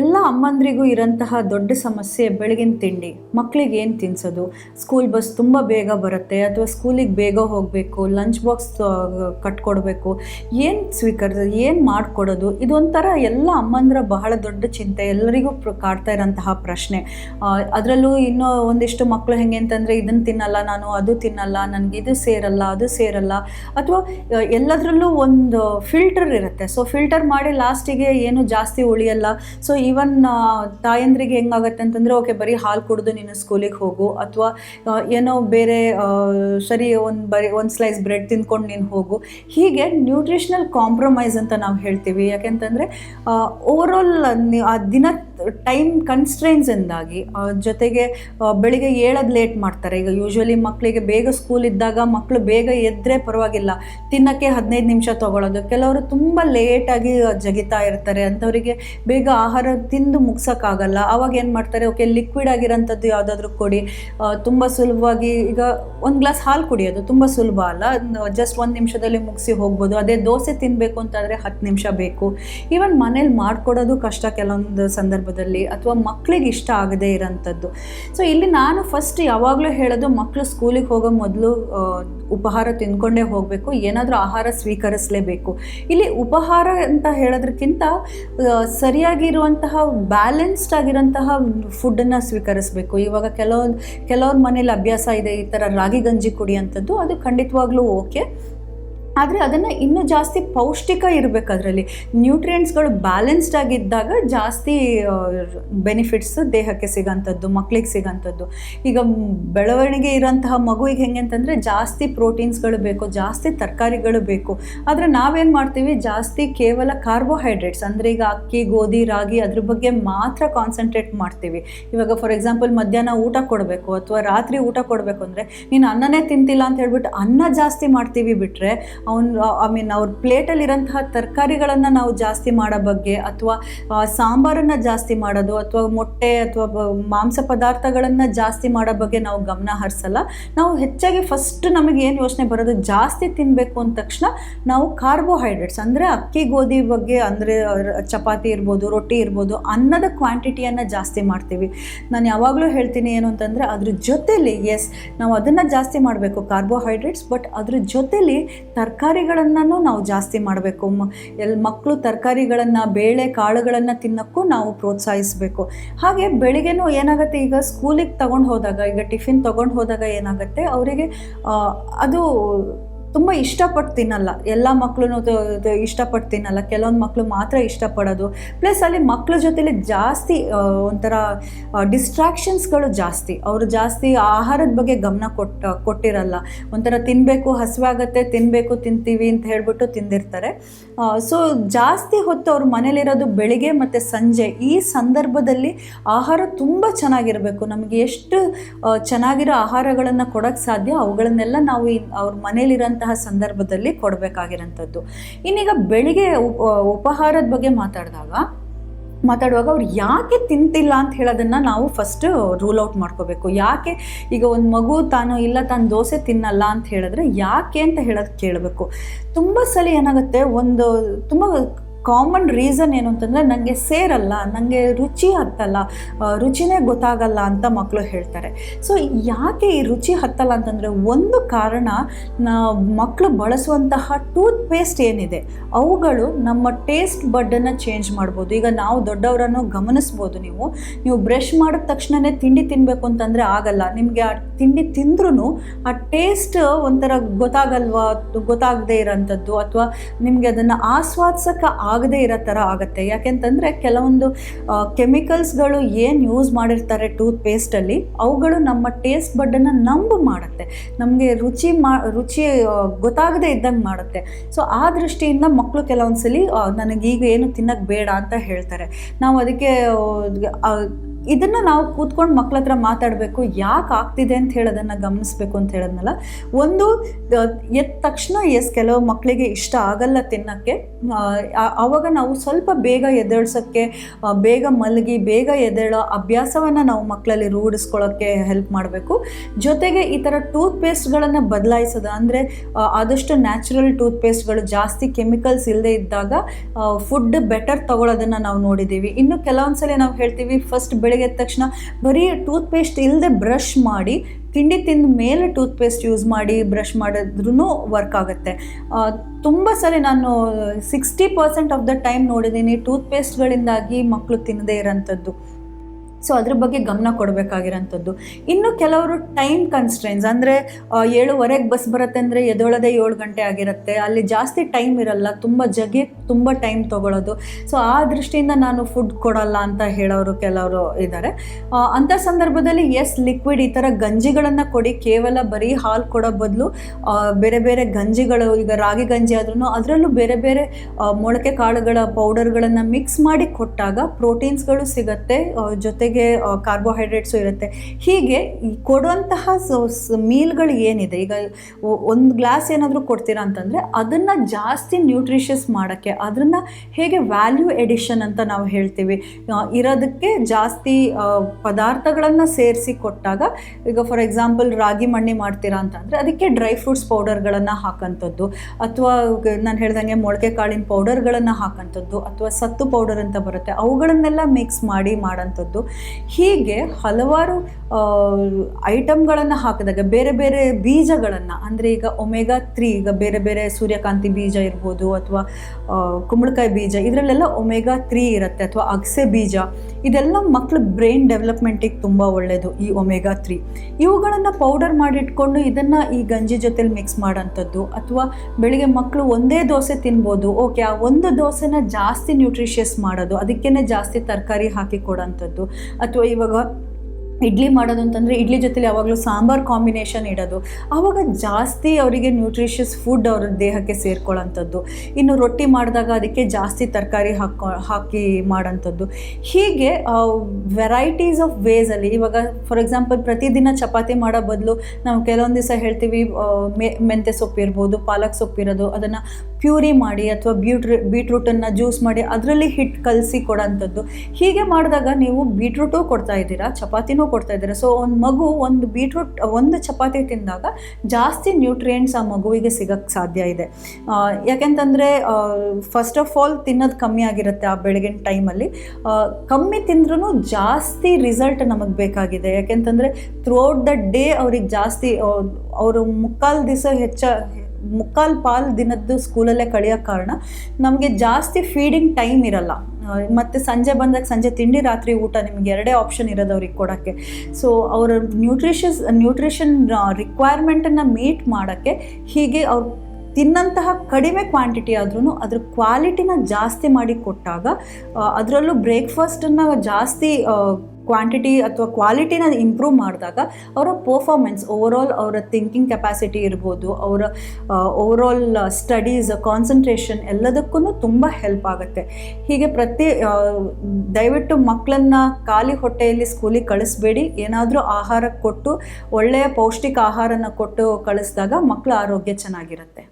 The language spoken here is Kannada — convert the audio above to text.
ಎಲ್ಲ ಅಮ್ಮಂದ್ರಿಗೂ ಇರೋಂತಹ ದೊಡ್ಡ ಸಮಸ್ಯೆ ಬೆಳಗಿನ ತಿಂಡಿ. ಮಕ್ಕಳಿಗೆ ಏನು ತಿನ್ಸೋದು? ಸ್ಕೂಲ್ ಬಸ್ ತುಂಬ ಬೇಗ ಬರುತ್ತೆ ಅಥವಾ ಸ್ಕೂಲಿಗೆ ಬೇಗ ಹೋಗಬೇಕು ಲಂಚ್ ಬಾಕ್ಸ್ ಕಟ್ಕೊಡ್ಬೇಕು. ಏನು ಸ್ವೀಕರ್ ಏನು ಮಾಡಿಕೊಡೋದು? ಇದೊಂಥರ ಎಲ್ಲ ಅಮ್ಮಂದ್ರ ಬಹಳ ದೊಡ್ಡ ಚಿಂತೆ. ಎಲ್ಲರಿಗೂ ಕಾಡ್ತಾ ಇರೋಂತಹ ಪ್ರಶ್ನೆ. ಅದರಲ್ಲೂ ಇನ್ನೂ ಒಂದಿಷ್ಟು ಮಕ್ಕಳು ಹೆಂಗೆ ಅಂತಂದರೆ ಇದನ್ನು ತಿನ್ನಲ್ಲ ನಾನು, ಅದು ತಿನ್ನಲ್ಲ, ನನಗೆ ಇದು ಸೇರಲ್ಲ, ಅದು ಸೇರಲ್ಲ. ಅಥವಾ ಎಲ್ಲದರಲ್ಲೂ ಒಂದು ಫಿಲ್ಟರ್ ಇರುತ್ತೆ. ಸೊ ಫಿಲ್ಟರ್ ಮಾಡಿ ಲಾಸ್ಟಿಗೆ ಏನು ಜಾಸ್ತಿ ಉಳಿಯಲ್ಲ. ಸೊ ಈವನ್ ತಾಯಂದ್ರಿಗೆ ಹೆಂಗಾಗತ್ತೆ ಅಂತಂದರೆ, ಓಕೆ, ಬರೀ ಹಾಲು ಕುಡಿದು ನೀನು ಸ್ಕೂಲಿಗೆ ಹೋಗು, ಅಥವಾ ಏನೋ ಬೇರೆ ಸರಿ, ಒಂದು ಬರೀ, ಒಂದು ಸ್ಲೈಸ್ ಬ್ರೆಡ್ ತಿಂದ್ಕೊಂಡು ನೀನು ಹೋಗು. ಹೀಗೆ ನ್ಯೂಟ್ರಿಷನಲ್ ಕಾಂಪ್ರಮೈಸ್ ಅಂತ ನಾವು ಹೇಳ್ತೀವಿ. ಯಾಕೆಂತಂದರೆ ಓವರಾಲ್ ಆ ದಿನ ಟೈಮ್ ಕನ್ಸ್ಟ್ರೈನ್ಸಿಂದಾಗಿ ಜೊತೆಗೆ ಬೆಳಿಗ್ಗೆ ಏಳೋದು ಲೇಟ್ ಮಾಡ್ತಾರೆ. ಈಗ ಯೂಶ್ವಲಿ ಮಕ್ಕಳಿಗೆ ಬೇಗ ಸ್ಕೂಲ್ ಇದ್ದಾಗ ಮಕ್ಕಳು ಬೇಗ ಎದ್ದರೆ ಪರವಾಗಿಲ್ಲ. ತಿನ್ನೋಕ್ಕೆ ಹದಿನೈದು ನಿಮಿಷ ತೊಗೊಳೋದು. ಕೆಲವರು ತುಂಬ ಲೇಟಾಗಿ ಜಗಿತಾ ಇರ್ತಾರೆ. ಅಂಥವರಿಗೆ ಬೇಗ ಆಹಾರ ತಿಂದು ಮುಗ್ಸೋಕ್ಕಾಗಲ್ಲ. ಅವಾಗ ಏನು ಮಾಡ್ತಾರೆ, ಓಕೆ ಲಿಕ್ವಿಡ್ ಆಗಿರೋಂಥದ್ದು ಯಾವುದಾದ್ರೂ ಕೊಡಿ. ತುಂಬ ಸುಲಭವಾಗಿ ಈಗ ಒಂದು ಗ್ಲಾಸ್ ಹಾಲು ಕುಡಿಯೋದು ತುಂಬ ಸುಲಭ ಅಲ್ಲ. ಜಸ್ಟ್ ಒಂದು ನಿಮಿಷದಲ್ಲಿ ಮುಗಿಸಿ ಹೋಗ್ಬೋದು. ಅದೇ ದೋಸೆ ತಿನ್ನಬೇಕು ಅಂತಂದರೆ ಹತ್ತು ನಿಮಿಷ ಬೇಕು. ಈವನ್ ಮನೇಲಿ ಮಾಡಿಕೊಡೋದು ಕಷ್ಟ ಕೆಲವೊಂದು ಸಂದರ್ಭದಲ್ಲಿ. ಅಥವಾ ಮಕ್ಕಳಿಗೆ ಇಷ್ಟ ಆಗದೇ ಇರೋಂಥದ್ದು. ಸೊ ಇಲ್ಲಿ ನಾನು ಫಸ್ಟ್ ಯಾವಾಗಲೂ ಹೇಳೋದು ಮಕ್ಕಳು ಸ್ಕೂಲಿಗೆ ಹೋಗೋ ಮೊದಲು ಉಪಹಾರ ತಿಂದ್ಕೊಂಡೇ ಹೋಗಬೇಕು ಏನಾದರೂ ಆಹಾರ ಸ್ವೀಕರಿಸಲೇಬೇಕು. ಇಲ್ಲಿ ಉಪಹಾರ ಅಂತ ಹೇಳೋದಕ್ಕಿಂತ ಆ, ಸರಿಯಾಗಿರುವಂತಹ ಬ್ಯಾಲೆನ್ಸ್ಡ್ ಆಗಿರೋಂತಹ ಫುಡ್ಡನ್ನು ಸ್ವೀಕರಿಸಬೇಕು. ಇವಾಗ ಕೆಲವೊಂದು ಕೆಲವ್ರ ಮನೇಲಿ ಅಭ್ಯಾಸ ಇದೆ ಈ ಥರ ರಾಗಿ ಗಂಜಿ ಕುಡಿಯೋಂಥದ್ದು ಅದು ಖಂಡಿತವಾಗ್ಲೂ ಓಕೆ ಆದರೆ ಅದನ್ನು ಇನ್ನೂ ಜಾಸ್ತಿ ಪೌಷ್ಟಿಕ ಇರಬೇಕು ಅದರಲ್ಲಿ. ನ್ಯೂಟ್ರಿಯೆಂಟ್ಸ್ಗಳು ಬ್ಯಾಲೆನ್ಸ್ಡ್ ಆಗಿದ್ದಾಗ ಜಾಸ್ತಿ ಬೆನಿಫಿಟ್ಸ್ ದೇಹಕ್ಕೆ ಸಿಗೋಂಥದ್ದು ಮಕ್ಕಳಿಗೆ ಸಿಗೋಂಥದ್ದು ಈಗ ಬೆಳವಣಿಗೆ ಇರೋಂತಹ ಮಗುವಿಗೆ ಹೆಂಗೆ ಅಂತಂದರೆ ಜಾಸ್ತಿ ಪ್ರೋಟೀನ್ಸ್ಗಳು ಬೇಕು, ಜಾಸ್ತಿ ತರಕಾರಿಗಳು ಬೇಕು. ಆದರೆ ನಾವೇನು ಮಾಡ್ತೀವಿ? ಜಾಸ್ತಿ ಕೇವಲ ಕಾರ್ಬೋಹೈಡ್ರೇಟ್ಸ್ ಅಂದರೆ ಈಗ ಅಕ್ಕಿ, ಗೋಧಿ, ರಾಗಿ ಅದ್ರ ಬಗ್ಗೆ ಮಾತ್ರ ಕಾನ್ಸಂಟ್ರೇಟ್ ಮಾಡ್ತೀವಿ. ಇವಾಗ ಫಾರ್ ಎಕ್ಸಾಂಪಲ್ ಮಧ್ಯಾಹ್ನ ಊಟ ಕೊಡಬೇಕು ಅಥವಾ ರಾತ್ರಿ ಊಟ ಕೊಡಬೇಕು ಅಂದರೆ ನೀನು ಅನ್ನನೇ ತಿಂತಿಲ್ಲ ಅಂತ ಹೇಳ್ಬಿಟ್ಟು ಅನ್ನ ಜಾಸ್ತಿ ಮಾಡ್ತೀವಿ ಬಿಟ್ಟರೆ ಅವ್ನು ಐ ಮೀನ್ ಅವ್ರ ಪ್ಲೇಟಲ್ಲಿರೋಂತಹ ತರಕಾರಿಗಳನ್ನು ನಾವು ಜಾಸ್ತಿ ಮಾಡೋ ಬಗ್ಗೆ ಅಥವಾ ಸಾಂಬಾರನ್ನು ಜಾಸ್ತಿ ಮಾಡೋದು ಅಥವಾ ಮೊಟ್ಟೆ ಅಥವಾ ಮಾಂಸ ಪದಾರ್ಥಗಳನ್ನು ಜಾಸ್ತಿ ಮಾಡೋ ಬಗ್ಗೆ ನಾವು ಗಮನ ಹರಿಸಲ್ಲ. ನಾವು ಹೆಚ್ಚಾಗಿ ಫಸ್ಟ್ ನಮಗೆ ಏನು ಯೋಚನೆ ಬರೋದು ಜಾಸ್ತಿ ತಿನ್ನಬೇಕು ಅಂದ ತಕ್ಷಣ ನಾವು ಕಾರ್ಬೋಹೈಡ್ರೇಟ್ಸ್ ಅಂದರೆ ಅಕ್ಕಿ, ಗೋಧಿ ಬಗ್ಗೆ ಅಂದರೆ ಚಪಾತಿ ಇರ್ಬೋದು, ರೊಟ್ಟಿ ಇರ್ಬೋದು ಅನ್ನದ ಕ್ವಾಂಟಿಟಿಯನ್ನು ಜಾಸ್ತಿ ಮಾಡ್ತೀವಿ. ನಾನು ಯಾವಾಗಲೂ ಹೇಳ್ತೀನಿ ಏನು ಅಂತಂದರೆ ಅದ್ರ ಜೊತೆಲಿ ಎಸ್ ನಾವು ಅದನ್ನು ಜಾಸ್ತಿ ಮಾಡಬೇಕು ಕಾರ್ಬೋಹೈಡ್ರೇಟ್ಸ್ ಬಟ್ ಅದ್ರ ಜೊತೆಲಿ ತರಕಾರಿಗಳನ್ನು ನಾವು ಜಾಸ್ತಿ ಮಾಡಬೇಕು. ಮ, ಎಲ್ ಮಕ್ಕಳು ತರಕಾರಿಗಳನ್ನು, ಬೇಳೆ ಕಾಳುಗಳನ್ನು ತಿನ್ನೋಕ್ಕೂ ನಾವು ಪ್ರೋತ್ಸಾಹಿಸಬೇಕು. ಹಾಗೆ ಬೆಳಿಗ್ಗೆನೂ ಏನಾಗುತ್ತೆ, ಈಗ ಸ್ಕೂಲಿಗೆ ತಗೊಂಡು ಹೋದಾಗ, ಈಗ ಟಿಫಿನ್ ತೊಗೊಂಡು ಹೋದಾಗ ಏನಾಗುತ್ತೆ, ಅವರಿಗೆ ಅದು ತುಂಬ ಇಷ್ಟಪಟ್ಟು ತಿನ್ನಲ್ಲ. ಎಲ್ಲ ಮಕ್ಕಳು ಇಷ್ಟಪಟ್ಟು ತಿನ್ನಲ್ಲ. ಕೆಲವೊಂದು ಮಕ್ಕಳು ಮಾತ್ರ ಇಷ್ಟಪಡೋದು. ಪ್ಲಸ್ ಅಲ್ಲಿ ಮಕ್ಕಳ ಜೊತೆಲಿ ಜಾಸ್ತಿ ಒಂಥರ ಡಿಸ್ಟ್ರಾಕ್ಷನ್ಸ್ಗಳು ಜಾಸ್ತಿ. ಅವರು ಜಾಸ್ತಿ ಆಹಾರದ ಬಗ್ಗೆ ಗಮನ ಕೊಟ್ಟ, ಕೊಟ್ಟಿರಲ್ಲ. ಒಂಥರ ತಿನ್ನಬೇಕು ಹಸಿವಾಗತ್ತೆ ತಿನ್ನಬೇಕು ತಿಂತೀವಿ ಅಂತ ಹೇಳ್ಬಿಟ್ಟು ತಿಂದಿರ್ತಾರೆ. ಸೊ ಜಾಸ್ತಿ ಹೊತ್ತು ಅವ್ರ ಮನೇಲಿರೋದು ಬೆಳಿಗ್ಗೆ ಮತ್ತು ಸಂಜೆ. ಈ ಸಂದರ್ಭದಲ್ಲಿ ಆಹಾರ ತುಂಬ ಚೆನ್ನಾಗಿರಬೇಕು. ನಮಗೆ ಎಷ್ಟು ಚೆನ್ನಾಗಿರೋ ಆಹಾರಗಳನ್ನು ಕೊಡೋಕ್ಕೆ ಸಾಧ್ಯ, ಅವುಗಳನ್ನೆಲ್ಲ ನಾವು ಅವ್ರ ಅವ್ರ ಮನೇಲಿರೋಂತಹ ಸಂದರ್ಭದಲ್ಲಿ ಕೊಡಬೇಕಾಗಿರೋಂಥದ್ದು ಇನ್ನೀಗ ಬೆಳಿಗ್ಗೆ ಉಪ, ಉಪಹಾರದ ಬಗ್ಗೆ ಮಾತಾಡಿದಾಗ, ಮಾತಾಡುವಾಗ ಅವ್ರು ಯಾಕೆ ತಿಂತಿಲ್ಲ ಅಂತ ಹೇಳೋದನ್ನು ನಾವು ಫಸ್ಟ್ ರೂಲ್ ಔಟ್ ಮಾಡ್ಕೋಬೇಕು. ಯಾಕೆ ಈಗ ಒಂದು ಮಗು ತಾನು ಇಲ್ಲ, ತಾನು ದೋಸೆ ತಿನ್ನಲ್ಲ ಅಂತ ಹೇಳಿದ್ರೆ ಯಾಕೆ ಅಂತ ಹೇಳೋದು ಕೇಳಬೇಕು. ತುಂಬ ಸಲ ಏನಾಗುತ್ತೆ, ಒಂದು, ತುಂಬ ಕಾಮನ್ ರೀಸನ್ ಏನು ಅಂತಂದರೆ ನನಗೆ ಸೇರಲ್ಲ ನನಗೆ ರುಚಿ ಹತ್ತಲ್ಲ ರುಚಿನೇ ಗೊತ್ತಾಗಲ್ಲ ಅಂತ ಮಕ್ಕಳು ಹೇಳ್ತಾರೆ. ಸೊ ಯಾಕೆ ಈ ರುಚಿ ಹತ್ತಲ್ಲ ಅಂತಂದರೆ ಒಂದು ಕಾರಣ ಮಕ್ಕಳು ಬಳಸುವಂತಹ ಟೂತ್ ಪೇಸ್ಟ್ ಏನಿದೆ, ಅವುಗಳು ನಮ್ಮ ಟೇಸ್ಟ್ ಬಡ್ಡನ್ನು ಚೇಂಜ್ ಮಾಡ್ಬೋದು. ಈಗ ನಾವು ದೊಡ್ಡವರನ್ನು ಗಮನಿಸ್ಬೋದು ನೀವು ನೀವು ಬ್ರಷ್ ಮಾಡಿದ ತಕ್ಷಣವೇ ತಿಂಡಿ ತಿನ್ನಬೇಕು ಅಂತಂದರೆ ಆಗಲ್ಲ. ನಿಮಗೆ ಆ ತಿಂಡಿ ತಿಂದ್ರೂ ಆ ಟೇಸ್ಟ್ ಒಂಥರ ಗೊತ್ತಾಗಲ್ವಾ, ಗೊತ್ತಾಗದೇ ಇರೋಂಥದ್ದು, ಅಥವಾ ನಿಮಗೆ ಅದನ್ನು ಆಸ್ವಾದಿಸೋಕೆ ಆಗದೇ ಇರೋ ಥರ ಆಗುತ್ತೆ. ಯಾಕೆಂತಂದರೆ ಕೆಲವೊಂದು ಕೆಮಿಕಲ್ಸ್ಗಳು ಏನು ಯೂಸ್ ಮಾಡಿರ್ತಾರೆ ಟೂತ್ ಪೇಸ್ಟಲ್ಲಿ ಅವುಗಳು ನಮ್ಮ ಟೇಸ್ಟ್ ಬಡ್ಡನ್ನು ನಂಬು ಮಾಡುತ್ತೆ. ನಮಗೆ ರುಚಿ ಮಾ, ರುಚಿ ಗೊತ್ತಾಗದೇ ಇದ್ದಂಗೆ ಮಾಡುತ್ತೆ. ಸೊ, ಆ ದೃಷ್ಟಿಯಿಂದ ಮಕ್ಕಳು ಕೆಲವೊಂದು ಸಲ ನನಗೀಗ ಏನು ತಿನ್ನೋಕ್ಕೆ ಬೇಡ ಅಂತ ಹೇಳ್ತಾರೆ. ನಾವು ಅದಕ್ಕೆ ಇದನ್ನು ನಾವು ಕೂತ್ಕೊಂಡು ಮಕ್ಳ ಹತ್ರ ಮಾತಾಡಬೇಕು, ಯಾಕೆ ಆಗ್ತಿದೆ ಅಂತ ಹೇಳೋದನ್ನು ಗಮನಿಸ್ಬೇಕು ಅಂತ ಹೇಳೋದ್ನಲ್ಲ, ಒಂದು ಎದ್ದ ತಕ್ಷಣ ಎಸ್ ಕೆಲವು ಮಕ್ಕಳಿಗೆ ಇಷ್ಟ ಆಗಲ್ಲ ತಿನ್ನೋಕ್ಕೆ ಆವಾಗ ನಾವು ಸ್ವಲ್ಪ ಬೇಗ ಎದ್ದೇಳ್ಸೋಕ್ಕೆ ಬೇಗ ಮಲಗಿ, ಬೇಗ ಎದ್ದೇಳೋ ಅಭ್ಯಾಸವನ್ನು ನಾವು ಮಕ್ಕಳಲ್ಲಿ ರೂಢಿಸ್ಕೊಳ್ಳೋಕ್ಕೆ ಹೆಲ್ಪ್ ಮಾಡಬೇಕು. ಜೊತೆಗೆ ಈ ಥರ ಟೂತ್ ಪೇಸ್ಟ್ಗಳನ್ನು ಬದಲಾಯಿಸೋದು, ಅಂದರೆ ಆದಷ್ಟು ನ್ಯಾಚುರಲ್ ಟೂತ್ ಪೇಸ್ಟ್ಗಳು ಜಾಸ್ತಿ ಕೆಮಿಕಲ್ಸ್ ಇಲ್ಲದೆ ಇದ್ದಾಗ ಫುಡ್ ಬೆಟರ್ ತಗೊಳ್ಳೋದನ್ನು ನಾವು ನೋಡಿದ್ದೀವಿ. ಇನ್ನು ಕೆಲವೊಂದ್ಸಲ ನಾವು ಹೇಳ್ತೀವಿ ಫಸ್ಟ್ ಬೆಳಗ್ಗೆ ಎದ್ದ ತಕ್ಷಣ ಬರೀ ಟೂತ್ ಪೇಸ್ಟ್ ಇಲ್ಲದೆ ಬ್ರಷ್ ಮಾಡಿ, ತಿಂಡಿ ತಿಂದ ಮೇಲೆ ಟೂತ್ ಪೇಸ್ಟ್ ಯೂಸ್ ಮಾಡಿ ಬ್ರಷ್ ಮಾಡಿದ್ರೂ ವರ್ಕ್ ಆಗುತ್ತೆ. ತುಂಬ ಸಲ ನಾನು sixty percent of the time ನೋಡಿದ್ದೀನಿ ಟೂತ್ ಪೇಸ್ಟ್ಗಳಿಂದಾಗಿ ಮಕ್ಕಳು ತಿನ್ನದೇ ಇರೋಂಥದ್ದು. ಸೊ ಅದ್ರ ಬಗ್ಗೆ ಗಮನ ಕೊಡಬೇಕಾಗಿರೋಂಥದ್ದು. ಇನ್ನು ಕೆಲವರು ಟೈಮ್ ಕನ್ಸ್ಟ್ರೆನ್ಸ್ ಅಂದರೆ ಏಳುವರೆಗೆ ಬಸ್ ಬರುತ್ತೆ ಅಂದರೆ ಎದೊಳದೆ ಏಳು ಗಂಟೆ ಆಗಿರುತ್ತೆ. ಅಲ್ಲಿ ಜಾಸ್ತಿ ಟೈಮ್ ಇರಲ್ಲ ತುಂಬ ಜಗೆ ತುಂಬ ಟೈಮ್ ತೊಗೊಳ್ಳೋದು ಸೊ ಆ ದೃಷ್ಟಿಯಿಂದ ನಾನು ಫುಡ್ ಕೊಡಲ್ಲ ಅಂತ ಹೇಳೋರು ಕೆಲವರು ಇದ್ದಾರೆ ಅಂಥ ಸಂದರ್ಭದಲ್ಲಿ ಎಸ್ ಲಿಕ್ವಿಡ್ ಈ ಥರ ಗಂಜಿಗಳನ್ನು ಕೊಡಿ. ಕೇವಲ ಬರೀ ಹಾಲು ಕೊಡೋ ಬದಲು ಬೇರೆ ಬೇರೆ ಗಂಜಿಗಳು ಈಗ ರಾಗಿ ಗಂಜಿ ಆದ್ರೂ ಅದರಲ್ಲೂ ಬೇರೆ ಬೇರೆ ಮೊಳಕೆ ಕಾಳುಗಳ ಪೌಡರ್ಗಳನ್ನು ಮಿಕ್ಸ್ ಮಾಡಿ ಕೊಟ್ಟಾಗ ಪ್ರೋಟೀನ್ಸ್ಗಳು ಸಿಗುತ್ತೆ. ಆ, ಜೊತೆಗೆ ಕಾರ್ಬೋಹೈಡ್ರೇಟ್ಸು ಇರುತ್ತೆ. ಹೀಗೆ ಕೊಡುವಂತಹ ಮೀಲ್ಗಳು ಏನಿದೆ? ಈಗ ಒಂದು ಗ್ಲಾಸ್ ಏನಾದರೂ ಕೊಡ್ತೀರಾ ಅಂತಂದರೆ, ಅದನ್ನು ಜಾಸ್ತಿ ನ್ಯೂಟ್ರಿಷಿಯಸ್ ಮಾಡೋಕ್ಕೆ, ಅದನ್ನು ಹೇಗೆ ವ್ಯಾಲ್ಯೂ ಎಡಿಷನ್ ಅಂತ ನಾವು ಹೇಳ್ತೀವಿ. ಇರೋದಕ್ಕೆ ಜಾಸ್ತಿ ಪದಾರ್ಥಗಳನ್ನು ಸೇರಿಸಿ ಕೊಟ್ಟಾಗ, ಈಗ ಫಾರ್ ಎಕ್ಸಾಂಪಲ್ ರಾಗಿ ಮಣ್ಣಿ ಮಾಡ್ತೀರಾ ಅಂತಂದರೆ, ಅದಕ್ಕೆ ಡ್ರೈ ಫ್ರೂಟ್ಸ್ ಪೌಡರ್ಗಳನ್ನು ಹಾಕೋಂಥದ್ದು ಅಥವಾ ನಾನು ಹೇಳ್ದಂಗೆ ಮೊಳಕೆ ಕಾಳಿನ ಪೌಡರ್ಗಳನ್ನು ಹಾಕೋಂಥದ್ದು ಅಥವಾ ಸತ್ತು ಪೌಡರ್ ಅಂತ ಬರುತ್ತೆ. ಅವುಗಳನ್ನೆಲ್ಲ ಮಿಕ್ಸ್ ಮಾಡಿ ಮಾಡೋಂಥದ್ದು ಹೀಗೆ ಹಲವಾರು ಐಟಮ್ಗಳನ್ನು ಹಾಕಿದಾಗ ಬೇರೆ ಬೇರೆ ಬೀಜಗಳನ್ನು, ಅಂದರೆ ಈಗ ಒಮೆಗಾ ತ್ರೀ ಈಗ ಬೇರೆ ಬೇರೆ ಸೂರ್ಯಕಾಂತಿ ಬೀಜ ಇರ್ಬೋದು ಅಥವಾ ಕುಂಬಳಕಾಯಿ ಬೀಜ, ಇದರಲ್ಲೆಲ್ಲ ಒಮೆಗಾ ತ್ರೀ ಇರುತ್ತೆ ಅಥವಾ ಅಗಸೆ ಬೀಜ, ಇದೆಲ್ಲ ಮಕ್ಕಳ ಬ್ರೈನ್ ಡೆವಲಪ್ಮೆಂಟಿಗೆ ತುಂಬ ಒಳ್ಳೆಯದು ಈ ಒಮೆಗಾ ತ್ರೀ ಇವುಗಳನ್ನು ಪೌಡರ್ ಮಾಡಿಟ್ಕೊಂಡು ಇದನ್ನು ಈ ಗಂಜಿ ಜೊತೆಲಿ ಮಿಕ್ಸ್ ಮಾಡೋಂಥದ್ದು, ಅಥವಾ ಬೆಳಿಗ್ಗೆ ಮಕ್ಕಳು ಒಂದೇ ದೋಸೆ ತಿನ್ಬೋದು ಓಕೆ ಆ ಒಂದು ದೋಸೆನ ಜಾಸ್ತಿ ನ್ಯೂಟ್ರಿಷಿಯಸ್ ಮಾಡೋದು ಅದಕ್ಕೇ ಜಾಸ್ತಿ ತರಕಾರಿ ಹಾಕಿ ಕೊಡೋಂಥದ್ದು ಅಥವಾ ಇವಾಗ ಇಡ್ಲಿ ಮಾಡೋದು ಅಂತಂದರೆ ಇಡ್ಲಿ ಜೊತೆಲಿ ಯಾವಾಗಲೂ ಸಾಂಬಾರ್ ಕಾಂಬಿನೇಷನ್ ಇಡೋದು. ಆವಾಗ ಜಾಸ್ತಿ ಅವರಿಗೆ ನ್ಯೂಟ್ರಿಷಿಯಸ್ ಫುಡ್ ಅವ್ರ ದೇಹಕ್ಕೆ ಸೇರ್ಕೊಳ್ಳೋಂಥದ್ದು. ಇನ್ನು ರೊಟ್ಟಿ ಮಾಡಿದಾಗ ಅದಕ್ಕೆ ಜಾಸ್ತಿ ತರಕಾರಿ ಹಾಕೊ, ಹಾಕಿ ಮಾಡೋಂಥದ್ದು. ಹೀಗೆ ವೆರೈಟೀಸ್ ಆಫ್ ವೇಸಲ್ಲಿ ಇವಾಗ ಫಾರ್ ಎಕ್ಸಾಂಪಲ್ ಪ್ರತಿದಿನ ಚಪಾತಿ ಮಾಡೋ ಬದಲು ನಾವು ಕೆಲವೊಂದು ದಿವಸ ಹೇಳ್ತೀವಿ ಮೆ, ಮೆಂತ್ಯ ಸೊಪ್ಪು ಇರ್ಬೋದು, ಪಾಲಕ್ ಸೊಪ್ಪಿರೋದು ಅದನ್ನು ಪ್ಯೂರಿ ಮಾಡಿ ಅಥವಾ ಬೀಟ್ರೂ ಬೀಟ್ರೂಟನ್ನು ಜ್ಯೂಸ್ ಮಾಡಿ ಅದರಲ್ಲಿ ಹಿಟ್ಟು ಕಲಸಿ ಕೊಡೋಂಥದ್ದು. ಹೀಗೆ ಮಾಡಿದಾಗ ನೀವು ಬೀಟ್ರೂಟು ಕೊಡ್ತಾ ಇದ್ದೀರಾ, ಚಪಾತಿನೂ ಕೊಡ್ತಾ ಇದ್ದೀರಾ. ಸೊ ಒಂದು ಮಗು ಒಂದು ಬೀಟ್ರೂಟ್, ಒಂದು ಚಪಾತಿ ತಿಂದಾಗ ಜಾಸ್ತಿ ನ್ಯೂಟ್ರಿಯೆಂಟ್ಸ್ ಆ ಮಗುವಿಗೆ ಸಿಗಕ್ಕೆ ಸಾಧ್ಯ ಇದೆ. ಯಾಕೆಂತಂದರೆ ಫಸ್ಟ್ ಆಫ್ ಆಲ್ ತಿನ್ನೋದು ಕಮ್ಮಿ ಆಗಿರುತ್ತೆ ಆ ಬೆಳಗಿನ ಟೈಮಲ್ಲಿ. ಕಮ್ಮಿ ತಿಂದ್ರೂ ಜಾಸ್ತಿ ರಿಸಲ್ಟ್ ನಮಗೆ ಬೇಕಾಗಿದೆ. ಯಾಕೆಂತಂದರೆ ಥ್ರೂಔಟ್ ದ ಡೇ ಅವ್ರಿಗೆ ಜಾಸ್ತಿ ಅವರು ಮುಕ್ಕಾಲು ದಿವಸ ಹೆಚ್ಚ ಮುಕ್ಕಾಲು ಪಾಲು ದಿನದ್ದು ಸ್ಕೂಲಲ್ಲೇ ಕಳೆಯೋ ಕಾರಣ ನಮಗೆ ಜಾಸ್ತಿ ಫೀಡಿಂಗ್ ಟೈಮ್ ಇರಲ್ಲ. ಮತ್ತು ಸಂಜೆ ಬಂದಾಗ ಸಂಜೆ ತಿಂಡಿ, ರಾತ್ರಿ ಊಟ ನಿಮ್ಗೆ ಎರಡೇ ಆಪ್ಷನ್ ಇರೋದು ಅವ್ರಿಗೆ ಕೊಡೋಕ್ಕೆ. ಸೊ ಅವರ ನ್ಯೂಟ್ರಿಷಸ್ ನ್ಯೂಟ್ರಿಷನ್ ರಿಕ್ವೈರ್ಮೆಂಟನ್ನು ಮೀಟ್ ಮಾಡೋಕ್ಕೆ ಹೀಗೆ ಅವ್ರು ತಿನ್ನಂತಹ ಕಡಿಮೆ ಕ್ವಾಂಟಿಟಿ ಆದ್ರೂ ಅದ್ರ ಕ್ವಾಲಿಟಿನ ಜಾಸ್ತಿ ಮಾಡಿ ಕೊಟ್ಟಾಗ ಅದರಲ್ಲೂ ಬ್ರೇಕ್ಫಾಸ್ಟನ್ನು ಜಾಸ್ತಿ ಕ್ವಾಂಟಿಟಿ ಅಥವಾ ಕ್ವಾಲಿಟಿನ ಇಂಪ್ರೂವ್ ಮಾಡಿದಾಗ ಅವರ ಪರ್ಫಾರ್ಮೆನ್ಸ್ ಓವರಾಲ್ ಅವರ ಥಿಂಕಿಂಗ್ ಕೆಪಾಸಿಟಿ ಇರ್ಬೋದು, ಅವರ ಓವರಾಲ್ ಸ್ಟಡೀಸ್ ಕಾನ್ಸಂಟ್ರೇಷನ್ ಎಲ್ಲದಕ್ಕೂ ತುಂಬ ಹೆಲ್ಪ್ ಆಗುತ್ತೆ. ಹೀಗೆ ಪ್ರತಿ ದಯವಿಟ್ಟು ಮಕ್ಕಳನ್ನು ಖಾಲಿ ಹೊಟ್ಟೆಯಲ್ಲಿ ಸ್ಕೂಲಿಗೆ ಕಳಿಸ್ಬೇಡಿ. ಏನಾದರೂ ಆಹಾರ ಕೊಟ್ಟು, ಒಳ್ಳೆಯ ಪೌಷ್ಟಿಕ ಆಹಾರನ ಕೊಟ್ಟು ಕಳಿಸಿದಾಗ ಮಕ್ಕಳ ಆರೋಗ್ಯ ಚೆನ್ನಾಗಿರುತ್ತೆ.